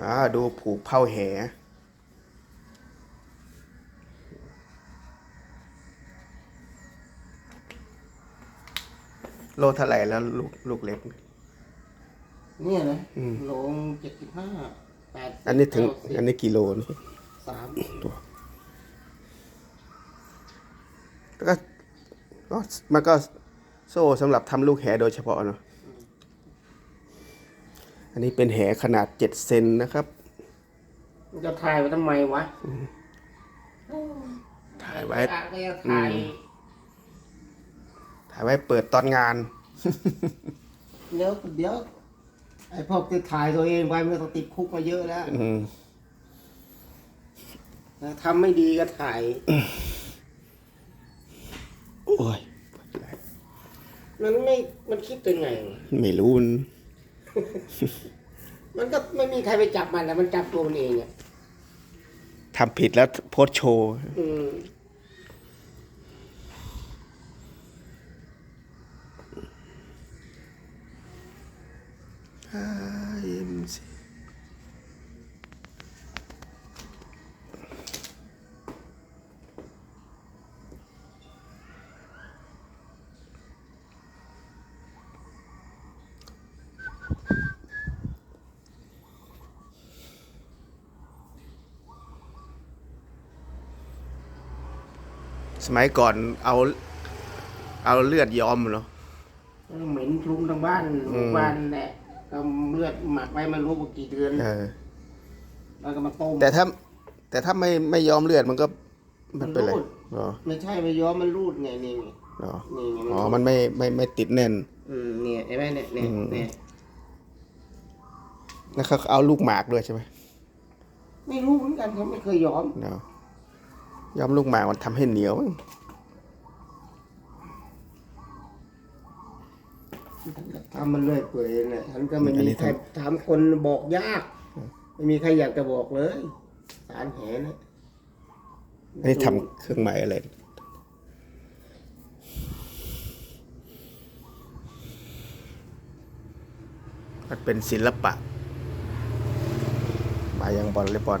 อ่าดูผูกเผาแหโลเท่าไหร่แล้วลูกลูกเล็ก เนี่ยนะอืม โลงเจ็ดสิบห้าแปดอันนี้ถึง อันนี้กิโลนี่สามตัวแล้วก็ก็มันก็โซ่สำหรับทำลูกแหโดยเฉพาะเนาะ อันนี้เป็นแหขนาดเจ็ดเซนนะครับมันจะถ่ายไว้ทำไมวะถ่ายไว้อะก็จะถ่ายอืมถ่ายไว้เปิดตอนงาน เดี๋ยวเดี๋ยวไอ้พวกที่ถ่ายตัวเองไว้มันต้องติดคุกมาเยอะแล้วอืมนะทำไม่ดีก็ถ่าย โอ้ย มันไม่ มันคิดเป็นไงวะไม่รู้ มันมันก็ไม่มีใครไปจับมันแต่มันจับตัวมันเองอะทำผิดแล้วโพสต์โชว์อืม สมัยก่อนเอาเอาเลือดย้อมเนาะเหม็นคลุ้งทั้งบ้านอืม บ้านแหละเอาเลือดหมักไว้ไมันรู้ว่ากี่เดือน เออ แล้วก็มาต้ม แต่ถ้าแต่ถ้าไม่ไม่ยอมเลือดมันก็มันเป็นไรมันรูด อ๋อไม่ใช่ไปย้อมมันรูดไงนี่ไงอ๋อนี่ไงอ๋อมันไม่ไม่ไม่ติดแน่น อืมเนี่ยเห็นไหมเนี่ยเนี่ยอืม เนี่ยแล้วเขาเอาลูกหมากด้วยใช่ไหมไม่รู้เหมือนกันเขาไม่เคยย้อมเนาะ ย้อมลูกหมากมันทำให้เหนียวทำมันเรื่อยเปื่อยแหละฉันก็ไม่อันมีนี้ใครทถามคนบอกยาก ไม่มีใครอยากจะบอกเลย สารแหนะอันนี้ทำเครื่องหมายอะไร มันเป็นศิลปะ มายังบอลเลยบอล